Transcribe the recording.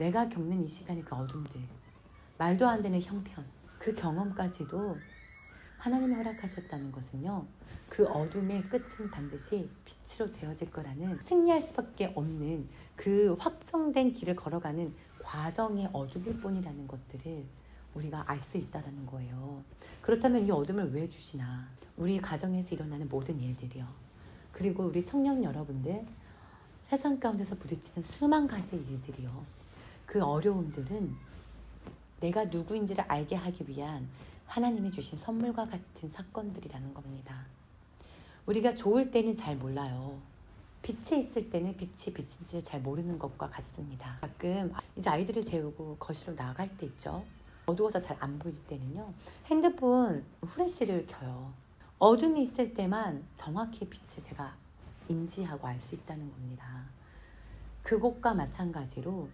내가 겪는 이 시간의 그 어둠들, 말도 안 되는 형편, 그 경험까지도 하나님이 허락하셨다는 것은요. 그 어둠의 끝은 반드시 빛으로 되어질 거라는 승리할 수밖에 없는 그 확정된 길을 걸어가는 과정의 어둠일 뿐이라는 것들을 우리가 알 수 있다라는 거예요. 그렇다면 이 어둠을 왜 주시나? 우리 가정에서 일어나는 모든 일들이요. 그리고 우리 청년 여러분들 세상 가운데서 부딪히는 수만 가지 일들이요. 그 어려움들은 내가 누구인지를 알게 하기 위한 하나님이 주신 선물과 같은 사건들이라는 겁니다. 우리가 좋을 때는 잘 몰라요. 빛에 있을 때는 빛이 빛인지를 잘 모르는 것과 같습니다. 가끔 이제 아이들을 재우고 거실로 나갈 때 있죠. 어두워서 잘 안 보일 때는요. 핸드폰 후레쉬를 켜요. 어둠이 있을 때만 정확히 빛을 제가 인지하고 알 수 있다는 겁니다. 그것과 마찬가지로